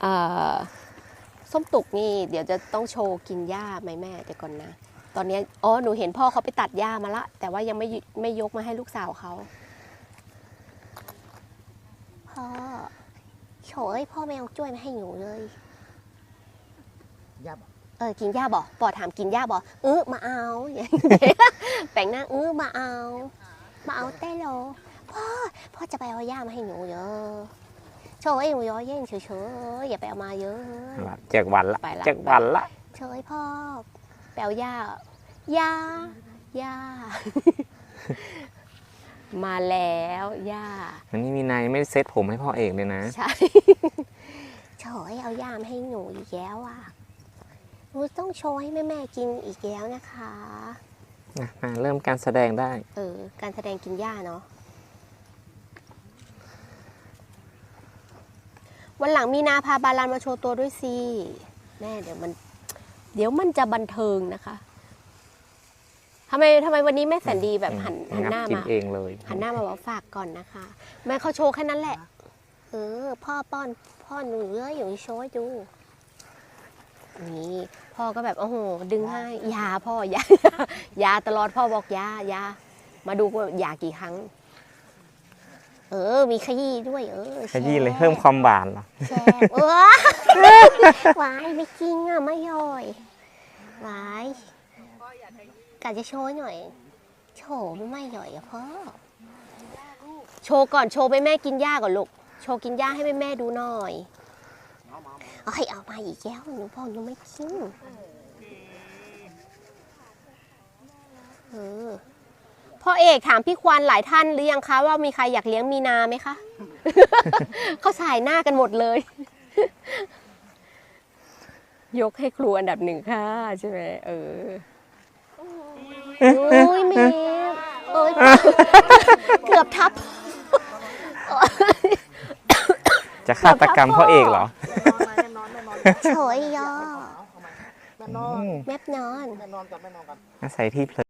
เอ่อส้มตุกนี่เดี๋ยวจะต้องโชว์กินหญ้าไหมแม่เดี๋ยวก่อนนะ ตอนเนี้ยอ๋อหนูเห็นพ่อเขาไปตัดหญ้ามาละ แต่ว่ายังไม่ยไม่ยกมาให้ลูกสาวเขาพ่อโฉยพ่อไม่เอาจ้วยมาให้หนูเลยย่าบอกเออกินหญ้าบ่ปอถามกินหญ้าบ่เออมาเอาแปลงหน้าเออมาเอา มาเอาเต้โลพ่อพ่อจะไปเอาหญ้ามาให้หนูเยอะ โฉยหนูย้อเย่นเฉยๆอย่าไปเอามาเยอะเจ็ดวันละไปละเจ็ดวันละเฉยพ่อแปลหญ้าหญ้าหญ้ามาแล้วหญ้าอันนี้มีนายไม่เซ็ตผมให้พ่อเอกเลยนะใช่โฉยเอาหญ้ามาให้หนูอีกแล้วอะหนูต้องโชว์ให้แม่ๆกินอีกแล้วนะคะนะมาเริ่มการแสดงได้ เออ การแสดงกินหญ้าเนาะ วันหลังมีนาพาบาลานมาโชว์ตัวด้วยสิแม่เดี๋ยวมัน เดี๋ยวมันจะบันเทิงนะคะทำไมทำไมวันนี้แม่แสนดีแบบหันหันหน้ากินมาเองเลยหันหน้ามาบอกฝากก่อนนะคะ แม่เขาโชว์แค่นั้นแหละ เออ พ่อป้อนพ่อหนูเลยอยู่โชว์ให้ดูนี่พ่อก็แบบโอ้โหดึงให้อยาพ่ออยาอยาตลอดพ่อบอกอยาอยามาดูว่าอยากี่ครั้ง เออ มีขยี้ด้วยเออขยี้เลยเพิ่มความหวานเหรอแชร์เออวายไม่จริงอะไม่ย่อยวายกะจะโชว์หน่อย โชว์มันไม่ย่อยอะพ่อโชว์ก่อนโชว์ไปแม่กินหญ้าก่อนลูกโชว์กินหญ้าให้แม่แม่ๆดูหน่อยเอาให้เอามาอีกแล้วหนูพ่อหนูไม่กินเออ พ่อเอกถามพี่ควานหลายท่านหรือยังคะ ว่ามีใครอยากเลี้ยงมีนาไหมคะ เขาสายหน้ากันหมดเลย ยกให้ครูอันดับหนึ่งค่ะใช่ไหมเอออุ้ยเมฟโอ้ยเกือบทับ จะฆาตกรรมพ่อเอกเหรอแม่นอนแม่นอนแม่นอนโฉยย่อแม่นอนอืมแมบนอนแม่นอนก่อนแม่นอนก่อนอาศัยพี่เพลิน